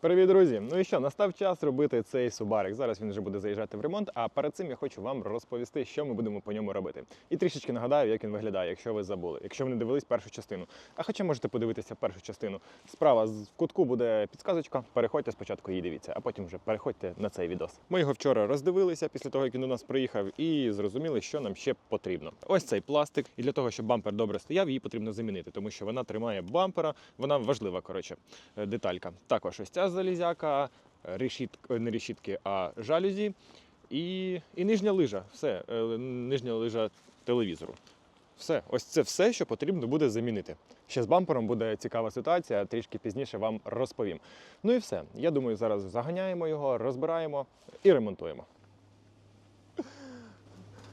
Привіт, друзі! Ну і що, настав час робити цей субарик. Зараз він вже буде заїжджати в ремонт. А перед цим я хочу вам розповісти, що ми будемо по ньому робити. І трішечки нагадаю, як він виглядає, якщо ви забули, якщо ви не дивились першу частину. А хоча можете подивитися першу частину. Справа з- кутку буде підсказочка. Переходьте спочатку її дивіться, а потім вже переходьте на цей відос. Ми його вчора роздивилися після того, як він до нас приїхав, і зрозуміли, що нам ще потрібно. Ось цей пластик. І для того, щоб бампер добре стояв, її потрібно замінити, тому що вона тримає бампера. Вона важлива, коротше, е, деталька. Також ось ця залізяка, решіт, е, не решітки, а жалюзі. І, і нижня лижа. Все, е, нижня лижа телевізору. Все, ось це все, що потрібно буде замінити. Ще з бампером буде цікава ситуація, трішки пізніше вам розповім. Ну і все. Я думаю, зараз заганяємо його, розбираємо і ремонтуємо.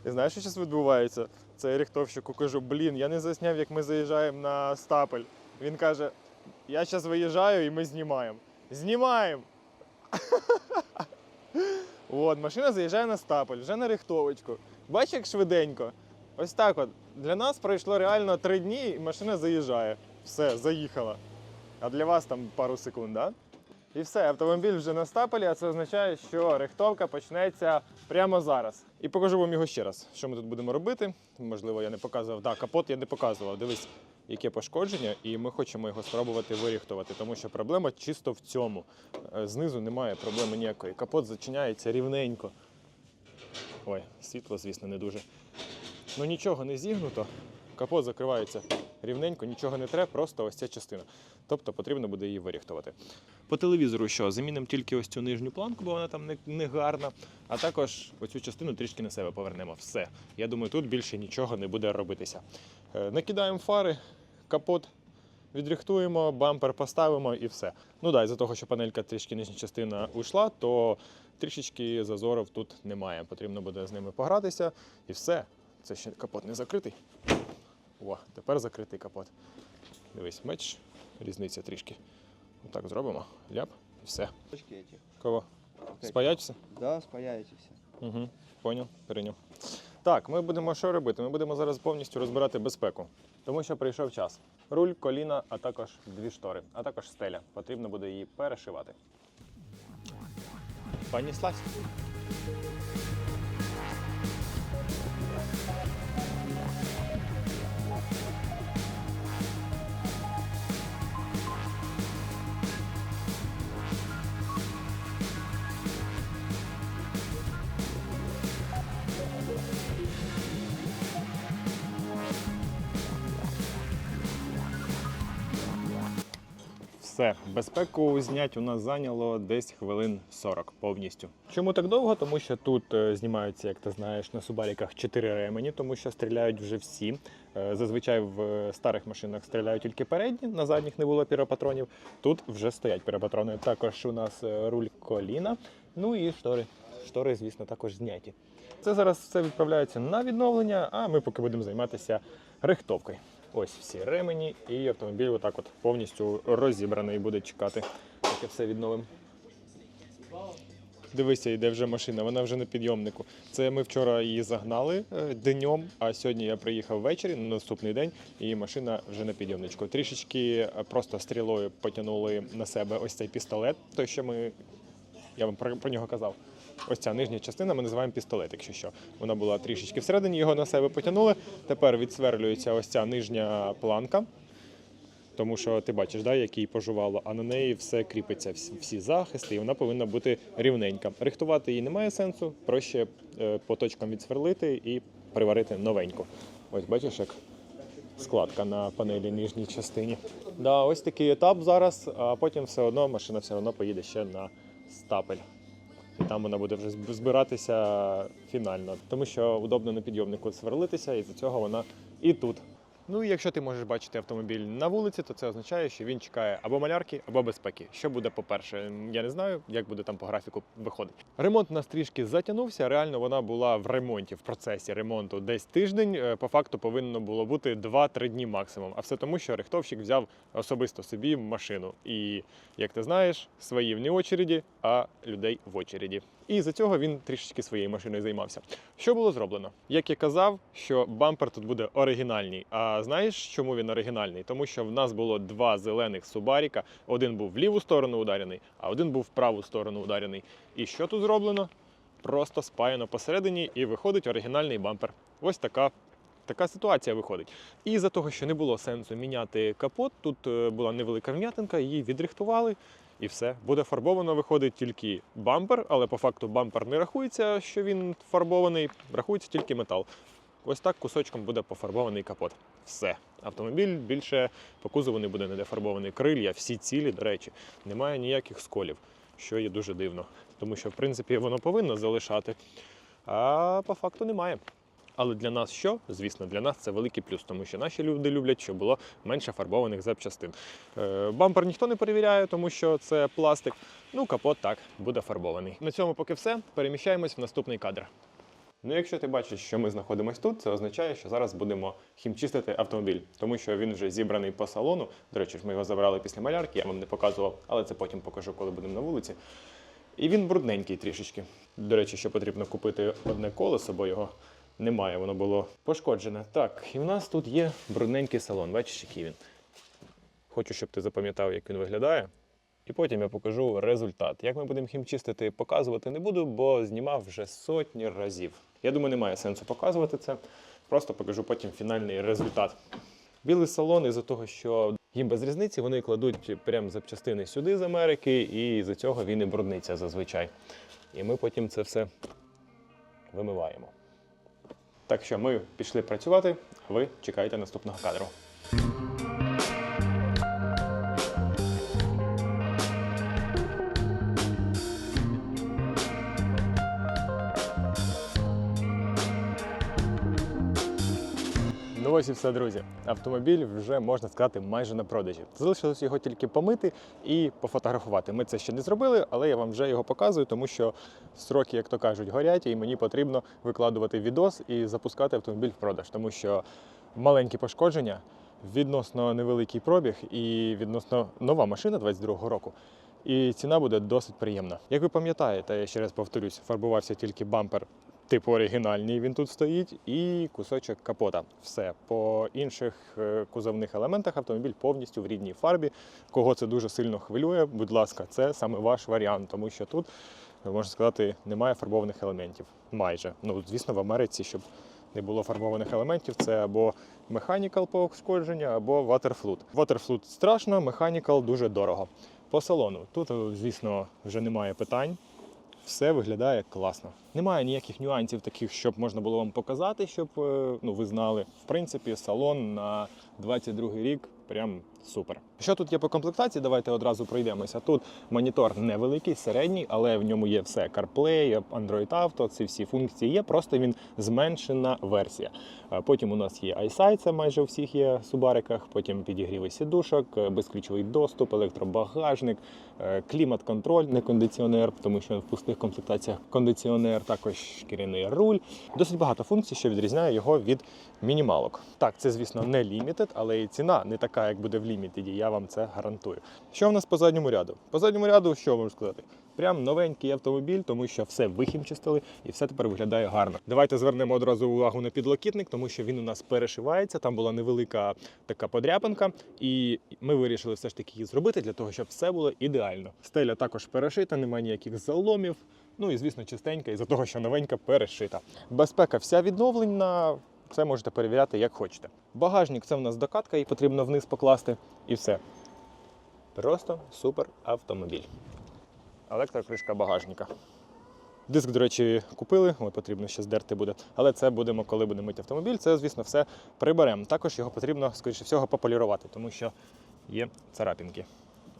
І знаєш, що зараз відбувається? Цей рихтовщику кажу, блін, я не засняв, як ми заїжджаємо на стапель. Він каже: я зараз виїжджаю і ми знімаємо. Знімаємо! От, машина заїжджає на стапель, вже на рихтовочку. Бачиш, як швиденько. Ось так от. Для нас пройшло реально три дні, і машина заїжджає. Все, заїхала. А для вас там пару секунд, да? І все, автомобіль вже на стапелі, а це означає, що рихтовка почнеться прямо зараз. І покажу вам його ще раз, що ми тут будемо робити. Можливо, я не показував. Так, капот я не показував. Дивись, яке пошкодження, і ми хочемо його спробувати виріхтувати, тому що проблема чисто в цьому. Е, Знизу немає проблеми ніякої. Капот зачиняється рівненько. Ой, світло, звісно, не дуже. Ну нічого не зігнуто. Капот закривається рівненько, нічого не треба, просто ось ця частина. Тобто потрібно буде її виріхтувати. По телевізору що? Замінимо тільки ось цю нижню планку, бо вона там не, не гарна. А також оцю частину трішки на себе повернемо. Все. Я думаю, тут більше нічого не буде робитися. Е, Накидаємо фари, капот відрихтуємо, бампер поставимо і все. Ну да, із-за того, що панелька трішки нижня частина ушла, то трішечки зазорів тут немає. Потрібно буде з ними погратися і все. Це ще капот не закритий. О, тепер закритий капот. Дивись, бачиш, різниця трішки. Отак зробимо. Ляп, і все. Кого? Спаячся? Да, спаяете все. Угу, поняв, перейняв. Так, ми будемо що робити? Ми будемо зараз повністю розбирати безпеку, тому що прийшов час. Руль, коліна, а також дві штори, а також стеля. Потрібно буде її перешивати. Поніслась. Все, безпеку знять у нас зайняло десь хвилин 40 повністю. Чому так довго? Тому що тут е, знімаються, як ти знаєш, на субаріках 4 ремені, тому що стріляють вже всі. Е, Зазвичай в е, старих машинах стріляють тільки передні, на задніх не було піропатронів. Тут вже стоять піропатрони. Також у нас руль коліна, ну і штори. Штори, звісно, також зняті. Це зараз все відправляється на відновлення, а ми поки будемо займатися рихтовкою. Ось всі ремені, і автомобіль отак от повністю розібраний буде чекати, поки все відновимо. Дивися, йде вже машина, вона вже на підйомнику. Це ми вчора її загнали е, днем, а сьогодні я приїхав ввечері на наступний день, і машина вже на підйомничку. Трішечки е, просто стрілою потягнули на себе ось цей пістолет, той, що ми я вам про, про нього казав. Ось ця нижня частина ми називаємо пістолет, якщо що. Вона була трішечки всередині, його на себе потягнули. Тепер відсверлюється ось ця нижня планка. Тому що ти бачиш, да, як її пожувало, а на неї все кріпиться, всі, захисти, і вона повинна бути рівненька. Рихтувати її немає сенсу, проще е, по точкам відсверлити і приварити новеньку. Ось бачиш, як складка на панелі нижній частині. Да, ось такий етап зараз, а потім все одно машина все одно поїде ще на стапель. Там вона буде вже збиратися фінально, тому що удобно на підйомнику сверлитися, і за цього вона і тут. Ну і якщо ти можеш бачити автомобіль на вулиці, то це означає, що він чекає або малярки, або безпеки. Що буде по-перше, я не знаю, як буде там по графіку виходить. Ремонт у нас затягнувся. Реально вона була в ремонті, в процесі ремонту десь тиждень. Е, По факту повинно було бути 2-3 дні максимум. А все тому, що рихтовщик взяв особисто собі машину. І як ти знаєш, свої в не очереді, а людей в очереді. І за цього він трішечки своєю машиною займався. Що було зроблено? Як я казав, що бампер тут буде оригінальний. А знаєш, чому він оригінальний? Тому що в нас було два зелених Субаріка. Один був в ліву сторону ударений, а один був в праву сторону ударений. І що тут зроблено? Просто спаяно посередині і виходить оригінальний бампер. Ось така. Така ситуація виходить. І за того, що не було сенсу міняти капот, тут е, була невелика вм'ятинка, її відрихтували, і все. Буде фарбовано, виходить тільки бампер, але по факту бампер не рахується, що він фарбований, рахується тільки метал. Ось так кусочком буде пофарбований капот. Все. Автомобіль більше по кузову не буде ніде фарбований. Крилья, всі цілі, до речі, немає ніяких сколів, що є дуже дивно. Тому що, в принципі, воно повинно залишати, а по факту немає. Але для нас що? Звісно, для нас це великий плюс, тому що наші люди люблять, щоб було менше фарбованих запчастин. Е, Бампер ніхто не перевіряє, тому що це пластик. Ну, капот так буде фарбований. На цьому поки все. Переміщаємось в наступний кадр. Ну, якщо ти бачиш, що ми знаходимося тут, це означає, що зараз будемо хімчистити автомобіль, тому що він вже зібраний по салону. До речі, ми його забрали після малярки, я вам не показував, але це потім покажу, коли будемо на вулиці. І він брудненький трішечки. До речі, що потрібно купити одне колесо, бо його немає, воно було пошкоджене. Так, і в нас тут є брудненький салон. Бачиш, який він. Хочу, щоб ти запам'ятав, як він виглядає. І потім я покажу результат. Як ми будемо хімчистити, показувати не буду, бо знімав вже сотні разів. Я думаю, немає сенсу показувати це. Просто покажу потім фінальний результат. Білий салон із-за того, що їм без різниці, вони кладуть прям запчастини сюди з Америки, і з-за цього він і брудниться зазвичай. І ми потім це все вимиваємо. Так що ми пішли працювати, ви чекаєте наступного кадру. Ось і все, друзі. Автомобіль вже можна сказати майже на продажі. Залишилось його тільки помити і пофотографувати. Ми це ще не зробили, але я вам вже його показую, тому що строки, як то кажуть, горять, і мені потрібно викладувати відос і запускати автомобіль в продаж, тому що маленькі пошкодження, відносно невеликий пробіг і відносно нова машина 22-го року. І ціна буде досить приємна. Як ви пам'ятаєте, я ще раз повторюсь, фарбувався тільки бампер типу оригінальний, він тут стоїть, і кусочок капота. Все. По інших е, кузовних елементах автомобіль повністю в рідній фарбі. Кого це дуже сильно хвилює, будь ласка, це саме ваш варіант, тому що тут, е, можна сказати, немає фарбованих елементів. Майже. Ну, звісно, в Америці, щоб не було фарбованих елементів, це або механікал пошкодження, або ватерфлут. Ватерфлут страшно, механікал дуже дорого. По салону тут, е, звісно, вже немає питань. Все виглядає класно. Немає ніяких нюансів таких, щоб можна було вам показати, щоб е, ну, ви знали. В принципі, салон на 22 рік прям супер. Що тут є по комплектації? Давайте одразу пройдемося. Тут монітор невеликий, середній, але в ньому є все: CarPlay, Android Auto, ці всі функції є. Просто він зменшена версія. Потім у нас є iSight, це майже у всіх є субариках. Потім підігріви сідушок, е, безключовий доступ, електробагажник, е, клімат-контроль, не кондиціонер, тому що в пустих комплектаціях кондиціонер, також шкіряний руль. Досить багато функцій, що відрізняє його від мінімалок. Так, це, звісно, не лімітед, але і ціна не така, як буде в лімітеді. Я вам це гарантую. Що в нас по задньому ряду? По задньому ряду, що можу сказати? Прям новенький автомобіль, тому що все вихімчистили і все тепер виглядає гарно. Давайте звернемо одразу увагу на підлокітник, тому що він у нас перешивається. Там була невелика така подряпинка, і ми вирішили все ж таки її зробити для того, щоб все було ідеально. Стеля також перешита, немає ніяких заломів. Ну і звісно, чистенька, із-за того, що новенька перешита. Безпека вся відновлена. Це можете перевіряти як хочете. Багажник це в нас докатка, її потрібно вниз покласти, і все. Просто супер автомобіль. Електрокришка багажника. Диск, до речі, купили, от потрібно ще здерти буде. Але це будемо, коли будемо мити автомобіль. Це, звісно, все приберемо. Також його потрібно, скоріше всього, пополірувати, тому що є царапінки.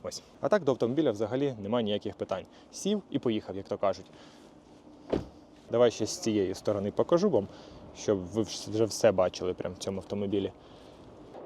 Ось. А так до автомобіля взагалі немає ніяких питань. Сів і поїхав, як то кажуть. Давай ще з цієї сторони покажу вам, щоб ви вже все бачили прямо в цьому автомобілі.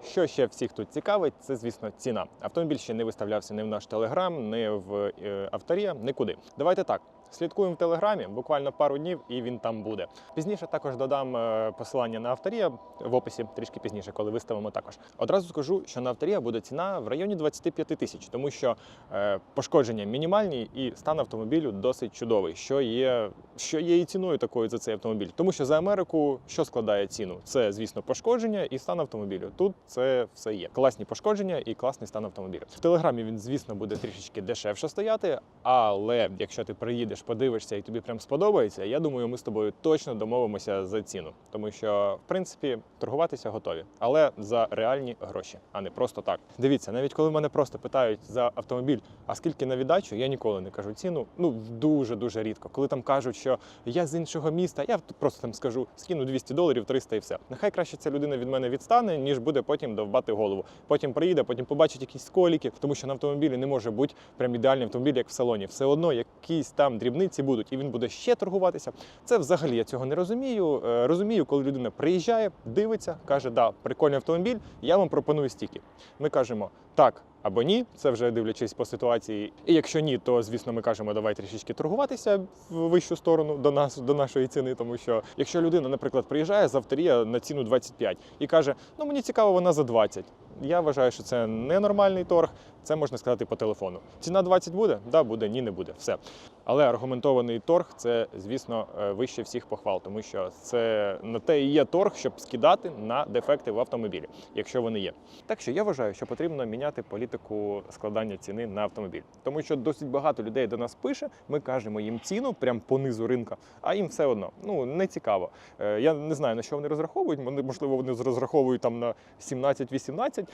Що ще всіх тут цікавить, це, звісно, ціна. Автомобіль ще не виставлявся ні в наш телеграм, ні в е, авторія, нікуди. Давайте так. Слідкуємо в телеграмі, буквально пару днів, і він там буде. Пізніше також додам е, посилання на авторія в описі, трішки пізніше, коли виставимо також. Одразу скажу, що на авторія буде ціна в районі 25 тисяч, тому що е, пошкодження мінімальні і стан автомобілю досить чудовий, що є, що є і ціною такою за цей автомобіль. Тому що за Америку що складає ціну? Це, звісно, пошкодження і стан автомобілю. Тут це все є. Класні пошкодження і класний стан автомобіля. В телеграмі він, звісно, буде трішечки дешевше стояти, але якщо ти приїдеш, подивишся і тобі прям сподобається, я думаю, ми з тобою точно домовимося за ціну, тому що в принципі торгуватися готові, але за реальні гроші, а не просто так. Дивіться, навіть коли мене просто питають за автомобіль, а скільки на віддачу, я ніколи не кажу ціну. Ну дуже дуже рідко. Коли там кажуть, що я з іншого міста, я просто там скажу, скину 200 доларів, 300 і все. Нехай краще ця людина від мене відстане, ніж буде потім довбати голову. Потім приїде, потім побачить якісь сколіки, тому що на автомобілі не може бути прям ідеальний автомобіль, як в салоні. Все одно якісь там дрібниці будуть, і він буде ще торгуватися. Це взагалі я цього не розумію. Е, Розумію, коли людина приїжджає, дивиться, каже, да, прикольний автомобіль, я вам пропоную стільки. Ми кажемо так. Або ні, це вже дивлячись по ситуації. І якщо ні, то звісно ми кажемо, давай трішечки торгуватися в вищу сторону до нас, до нашої ціни. Тому що якщо людина, наприклад, приїжджає з авторія на ціну 25 і каже, ну мені цікаво, вона за 20. Я вважаю, що це ненормальний торг. Це можна сказати по телефону. Ціна 20 буде? Да, буде, ні, не буде. Все. Але аргументований торг це, звісно, е, вище всіх похвал, тому що це на те і є торг, щоб скидати на дефекти в автомобілі, якщо вони є. Так що я вважаю, що потрібно міняти політику складання ціни на автомобіль, тому що досить багато людей до нас пише. Ми кажемо їм ціну прямо по низу ринка, а їм все одно ну не цікаво. Е, Я не знаю на що вони розраховують. Вони можливо вони розраховують там на 17-18.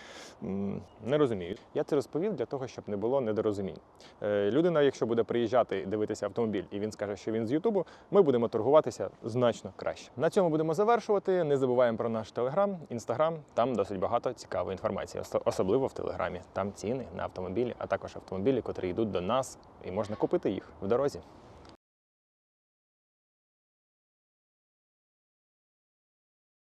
Не розумію. Я це розповів для того, щоб не було недорозумінь. Е, Людина, якщо буде приїжджати дивитися автомобіль, і він скаже, що він з Ютубу, ми будемо торгуватися значно краще. На цьому будемо завершувати. Не забуваємо про наш телеграм, інстаграм. Там досить багато цікавої інформації, ос- особливо в телеграмі. Там ціни на автомобілі, а також автомобілі, котрі йдуть до нас, і можна купити їх в дорозі.